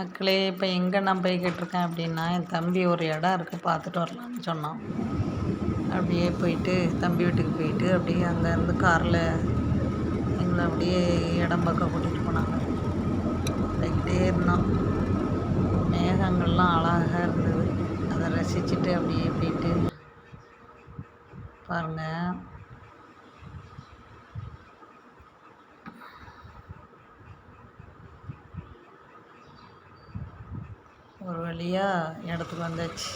மக்களே இப்போ எங்கே நான் போய் கேட்டிருக்கேன் அப்படின்னா என் தம்பி ஒரு இடம் இருக்குது பார்த்துட்டு வரலான்னு சொன்னான். அப்படியே போயிட்டு தம்பி வீட்டுக்கு போயிட்டு அப்படியே அங்கேருந்து காரில் எங்களை அப்படியே இடம் பார்க்க கூட்டிகிட்டு போனாங்க. போய்கிட்டே இருந்தோம் மேகங்கள்லாம் அழகாக இருந்தது. அதை ரசிச்சுட்டு அப்படியே போயிட்டு பாருங்கள் ஒரு வழியாக இடத்துக்கு வந்தாச்சு.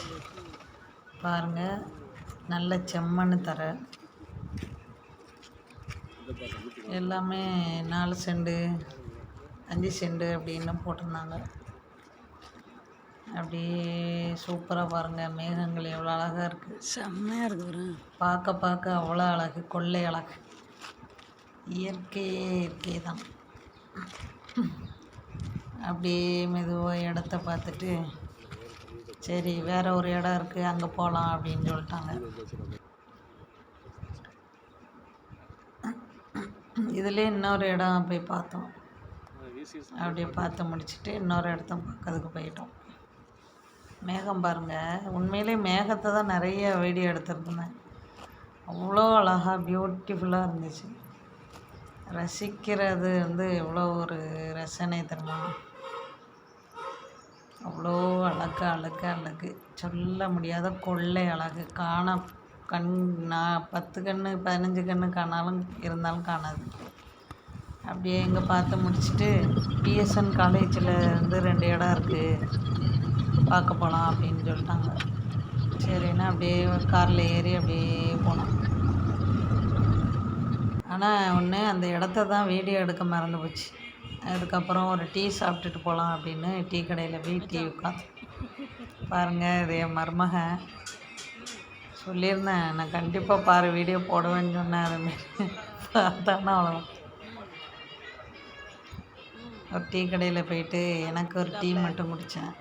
பாருங்கள் நல்ல செம்மண் தர. எல்லாமே நாலு செண்டு அஞ்சு செண்டு அப்படின்னு போட்டிருந்தாங்க. அப்படியே சூப்பராக பாருங்கள் மேகங்கள் எவ்வளோ அழகாக இருக்குது செம்மையாக இருக்கு ஒரு பார்க்க பார்க்க அவ்வளோ அழகு கொள்ளை அழகு. இயற்கையே இயற்கை தான் அப்படியே மெதுவாக இடத்த பார்த்துட்டு சரி வேறு ஒரு இடம் இருக்குது அங்கே போகலாம் அப்படின்னு சொல்லிட்டாங்க. இதுலேயே இன்னொரு இடம் போய் பார்த்தோம். அப்படியே பார்த்து முடிச்சுட்டு இன்னொரு இடத்த பார்க்கறதுக்கு போயிட்டோம். மேகம் பாருங்கள் உண்மையிலே மேகத்தை தான் நிறைய வீடியோ எடுத்துருந்தேன். அவ்வளோ அழகாக பியூட்டிஃபுல்லாக இருந்துச்சு. ரசிக்கிறது வந்து எவ்வளோ ஒரு ரசனை தருமா அவ்வளோ அழகு அழகு அழகு. சொல்ல முடியாத கொள்ளை அழகு. காண கண் நான் பத்து கண்ணு பதினஞ்சு கண்ணு காணாலும் இருந்தாலும் காணாது. அப்படியே இங்கே பார்த்து முடிச்சுட்டு பிஎஸ்என் காலேஜில் வந்து ரெண்டு இடம் இருக்குது பார்க்க போகலாம் அப்படின்னு சொல்லிட்டாங்க. சரின்னு அப்படியே காரில் ஏறி அப்படியே போனோம். ஆனால் ஒன்று அந்த இடத்த தான் வீடியோ எடுக்க மறந்து போச்சு. அதுக்கப்புறம் ஒரு டீ சாப்பிட்டுட்டு போகலாம் அப்படின்னு டீ கடையில் போய் டீ உட்காந்து பாருங்கள் இது என் மருமகன். சொல்லியிருந்தேன் நான் கண்டிப்பாக பாரு வீடியோ போடுவேன்னு சொன்னேன். அதுமாரி பார்த்தானா அவ்வளோ ஒரு டீ கடையில் போயிட்டு எனக்கு ஒரு டீ மட்டும் குடித்தேன்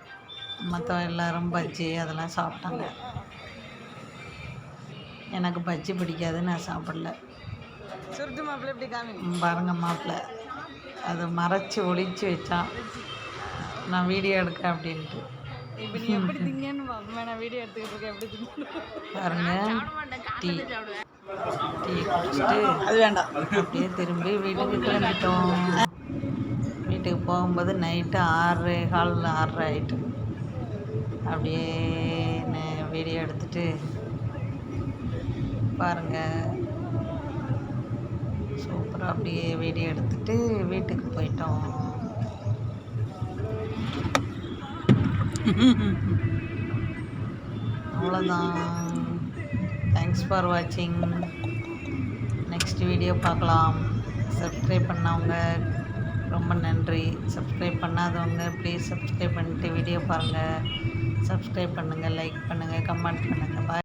மற்ற எல்லோரும் பஜ்ஜி அதெல்லாம் சாப்பிட்டாங்க. எனக்கு பஜ்ஜி பிடிக்காது நான் சாப்பிடல. சுருட்டு மாப்பிள்ளை எப்படி காமி பாருங்க மாப்பிள்ளை. அதை மறைச்சி ஒளிச்சு வச்சான். நான் வீடியோ எடுக்க அப்படின்ட்டு. இப்போ நீ எப்படி திங்கன்னு பார்ப்போம் நான் வீடியோ எடுத்துக்கிட்டு இருக்கேன் எப்படி திங்க பாருங்க. டீ. டீ குடிச்சிட்டு அது வேண்டாம். அப்படியே திரும்பி வீட்டுக்கு கிளம்பிட்டோம். வீட்டுக்கு போகும்போது நைட்டு ஆறரை கால் ஆறரை ஆயிட்டு. அப்படியே வீடியோ எடுத்துட்டு பாருங்கள் அப்புறம் அப்படியே வீடியோ எடுத்துட்டு வீட்டுக்கு போயிட்டோம். அவ்வளோதான் தேங்க்ஸ் ஃபார் வாட்சிங் நெக்ஸ்ட் வீடியோ பார்க்கலாம். சப்ஸ்கிரைப் பண்ணவங்க ரொம்ப நன்றி. சப்ஸ்கிரைப் பண்ணாதவங்க ப்ளீஸ் சப்ஸ்கிரைப் பண்ணிட்டு வீடியோ பாருங்கள் சப்ஸ்கிரைப் பண்ணுங்கள் லைக் பண்ணுங்கள் கமெண்ட் பண்ணுங்கள் பாய்